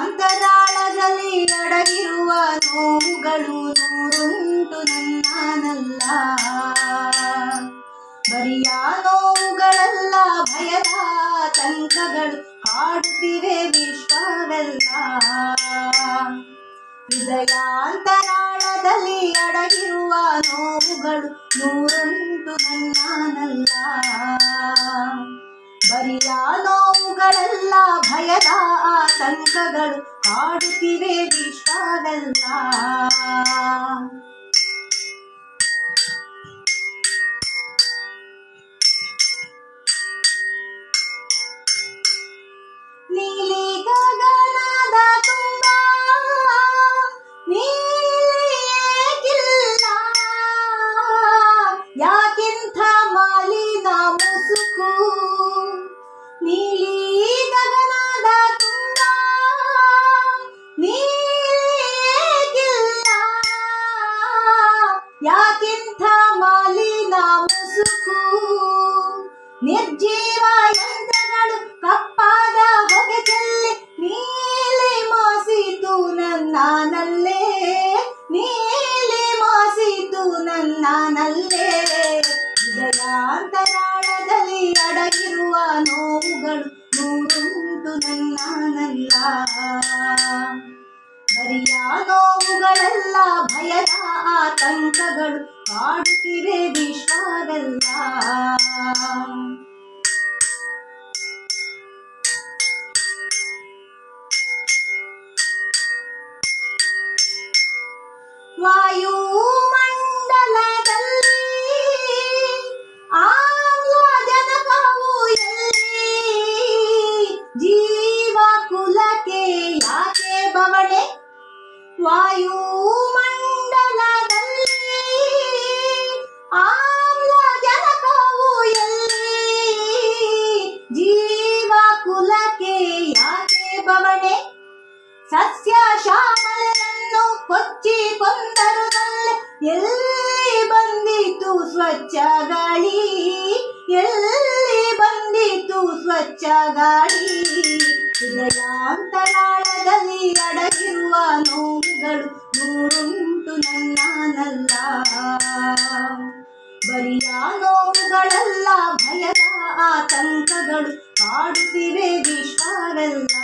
ಹೃದಯಾಂತರಾಳದಲ್ಲಿ ಅಡಗಿರುವ ನೋವುಗಳು ಕಾಡುತ್ತಿವೆ ವಿಶ್ವವೆಲ್ಲ. ಹೃದಯಾಂತರಾಳದಲ್ಲಿ ಅಡಗಿರುವ ನೋವುಗಳು ನೂರುಂಟು ನನ್ನನಲ್ಲ ಬರಿಯ ನೋವುಗಳೆಲ್ಲ ಭಯದ ಆತಂಕಗಳು ಕಾಡುತ್ತಿವೆ ವಿಶ್ವವೆಲ್ಲ. ಮಾಲಿನ ಮುಸುಕು ನಿರ್ಜೀವ ಯಂತ್ರಗಳು ಕಪ್ಪಾದ ಹೊಗೆ ನೀಲಿ ಮಾಸಿತು ನನ್ನನಲ್ಲೇ. ನೀಲಿ ಮಾಸಿತು ನನ್ನನಲ್ಲೇ. ಹೃದಯಾಂತರಾಳದಲ್ಲಿ ಅಡಗಿರುವ ನೋವುಗಳು ನೂರುಂಟು ನನ್ನನಲ್ಲ. ಆತಂಕಗಳು ಕಾಡುತ್ತಿವೆ ವಿಶ್ವವೆಲ್ಲ ವಾಯುಮಂಡಲದಲ್ಲಿ ಕೊಚ್ಚಿ ಕೊಂದರು ನಲ್ಲೆ ಎಲ್ಲಿ ಬಂದಿತು ಸ್ವಚ್ಛ ಗಾಳಿ? ಎಲ್ಲಿ ಬಂದಿತು ಸ್ವಚ್ಛ ಗಾಳಿ? ಹೃದಯಾಂತರಾಳದಲ್ಲಿ ಅಡಗಿರುವ ನೋವುಗಳು ನೂರುಂಟು ನನ್ನನಲ್ಲ. ಬರಿಯ ನೋವುಗಳಲ್ಲ ಭಯದ ಆತಂಕಗಳು ಆಡುತ್ತಿವೆ ವಿಶ್ವವೆಲ್ಲ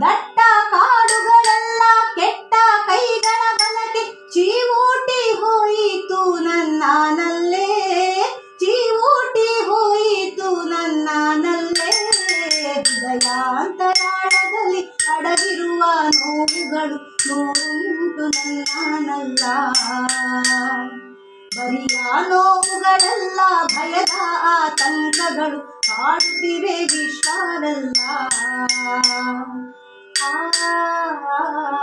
ದಟ್ಟ ಕಾಡುಗಳೆಲ್ಲ ಕೆಟ್ಟ ಕೈಗಳ ಬಲಕ್ಕೆ ಚೀವೂಟಿ ಹೋಯಿತು ನನ್ನನಲ್ಲೇ. ಚೀವೂಟಿ ಹೋಯಿತು ನನ್ನನಲ್ಲೇ. ಹೃದಯಾಂತರಾಳದಲ್ಲಿ ಅಡಗಿರುವ ನೋವುಗಳು ನೋವುಂಟು ನನ್ನನಲ್ಲ. ಬರಿಯ ನೋವುಗಳೆಲ್ಲ ಭಯದ ಆತಂಕಗಳು ಕಾಡುತ್ತಿವೆ ವಿಶ್ವವೆಲ್ಲ 啊。